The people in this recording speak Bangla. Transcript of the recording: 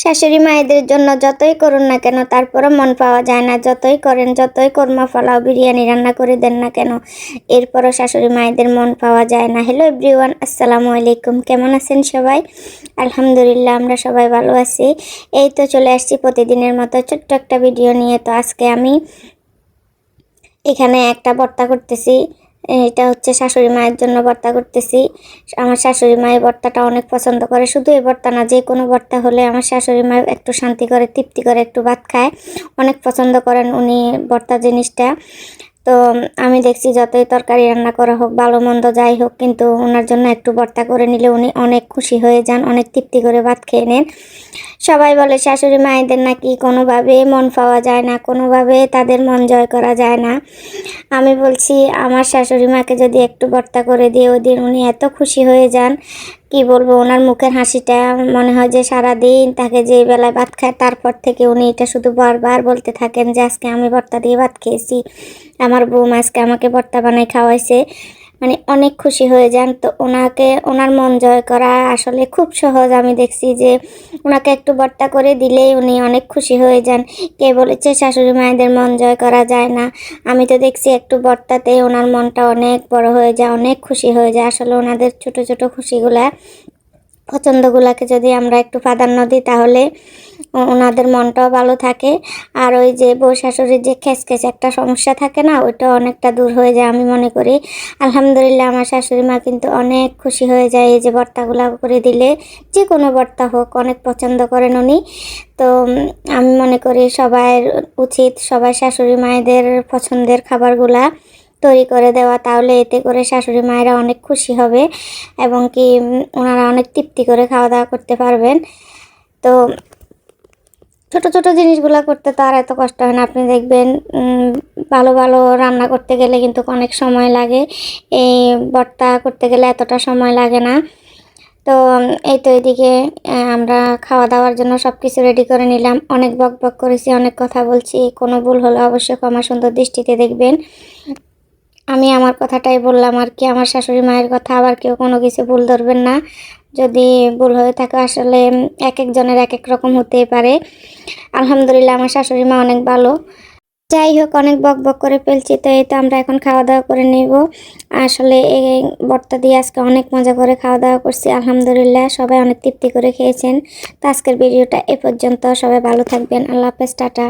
শাশুড়ি মায়েদের জন্য যতই করুন না কেন, তারপরও মন পাওয়া যায় না। যতই করেন, যতই কর্মা ফলাও বিরিয়ানি রান্না করে দেন না কেন, এরপরও শাশুড়ি মায়েদের মন পাওয়া যায় না। হ্যালো এভরিওয়ান আসসালামু আলাইকুম। কেমন আছেন সবাই? আলহামদুলিল্লাহ, আমরা সবাই ভালো আছি। এই তো চলে আসছি প্রতিদিনের মতো ছোট্ট একটা ভিডিও নিয়ে। তো আজকে আমি এখানে একটা ভর্তা করতেছি। এটা হচ্ছে শাশুড়ি মায়ের জন্য ভর্তা করতেছি। আমার শাশুড়ি মা এই ভর্তাটা অনেক পছন্দ করে। শুধু এই ভর্তা না, যে কোনো ভর্তা হলে আমার শাশুড়ি মা একটু শান্তি করে, তৃপ্তি করে, একটু ভাত খায়। অনেক পছন্দ করেন উনি ভর্তা জিনিসটা। তো আমি দেখছি যতই তরকারি রান্না করা হোক, ভালো মন্দ যাই হোক, কিন্তু ওনার জন্য একটু ভর্তা করে নিলে উনি অনেক খুশি হয়ে যান, অনেক তৃপ্তি করে ভাত খেয়ে নেন। সবাই বলে শাশুড়ি মায়েদের নাকি কোনোভাবে মন পাওয়া যায় না, কোনোভাবে তাদের মন জয় করা যায় না। আমি বলছি, আমার শাশুড়ি মাকে যদি একটু ভর্তা করে দিয়ে ওই দিন উনি এত খুশি হয়ে যান কি বলব, ওনার মুখের হাসিটা মনে হয় যে সারাদিন তাকে যে বেলায় ভাত খায়, তারপর থেকে উনি এটা শুধু বারবার বলতে থাকেন যে, আজকে আমি ভর্তা দিয়ে ভাত খেয়েছি। আমার বৌমা আজকে আমাকে ভর্তা বানাই খাওয়াইছে। মানে অনেক খুশি হয়ে যান। তো ওনাকে, ওনার মন জয় করা আসলে খুব সহজ। আমি দেখছি যে ওনাকে একটু বর্তা করে দিলেই উনি অনেক খুশি হয়ে যান। কে বলেছে, শাশুড়ি মায়েদের মন জয় করা যায় না। আমি তো দেখছি একটু বর্তাতে ওনার মনটা অনেক বড় হয়ে যায়, অনেক খুশি হয়ে যায়। আসলে ওনাদের ছোট ছোট খুশিগুলা পছন্দগুলোকে যদি আমরা একটু প্রাধান্য দিই, তাহলে ওনাদের মনটাও ভালো থাকে। আর ওই যে বউ শাশুড়ির যে খেসখেস একটা সমস্যা থাকে না, ওইটা অনেকটা দূর হয়ে যায় আমি মনে করি। আলহামদুলিল্লাহ, আমার শাশুড়ি মা কিন্তু অনেক খুশি হয়ে যায় এই যে ভর্তাগুলো করে দিলে। যে কোনো ভর্তা হোক, অনেক পছন্দ করেন উনি। তো আমি মনে করি সবার উচিত, সবাই শাশুড়ি মায়েদের পছন্দের খাবারগুলা তৈরি করে দেওয়া, তাহলে এতে করে শাশুড়ি মায়েরা অনেক খুশি হবে এবং কি ওনারা অনেক তৃপ্তি করে খাওয়া দাওয়া করতে পারবেন। তো ছোট ছোট জিনিসগুলো করতে তো আর এত কষ্ট হয় না। আপনি দেখবেন ভালো ভালো রান্না করতে গেলে কিন্তু অনেক সময় লাগে। এই ভর্তা করতে গেলে এতটা সময় লাগে না। তো এই তো এদিকে আমরা খাওয়া দাওয়ার জন্য সব কিছু রেডি করে নিলাম। অনেক বক বক করেছি, অনেক কথা বলছি। কোনো ভুল হলে অবশ্যই ক্ষমা সুন্দর দৃষ্টিতে দেখবেন। আমি আমার কথাটাই বললাম আর কি, আমার শাশুড়ি মায়ের কথা, আবার কেউ কোনো কিছু ভুল ধরবেন না। যদি ভুল হয়ে থাকে আসলে এক একজনের এক এক রকম হতেই পারে। আলহামদুলিল্লাহ, আমার শাশুড়ি মা অনেক ভালো। যাই হোক, অনেক বক বক করে ফেলছি, তো এই তো আমরা এখন খাওয়া দাওয়া করে নেব। আসলে এই ভর্তা দিয়ে আজকে অনেক মজা করে খাওয়া দাওয়া করছি, আলহামদুলিল্লাহ, সবাই অনেক তৃপ্তি করে খেয়েছেন। তো আজকের ভিডিওটা এ পর্যন্ত, সবাই ভালো থাকবেন, আল্লাহ হাফেজ, টাটা।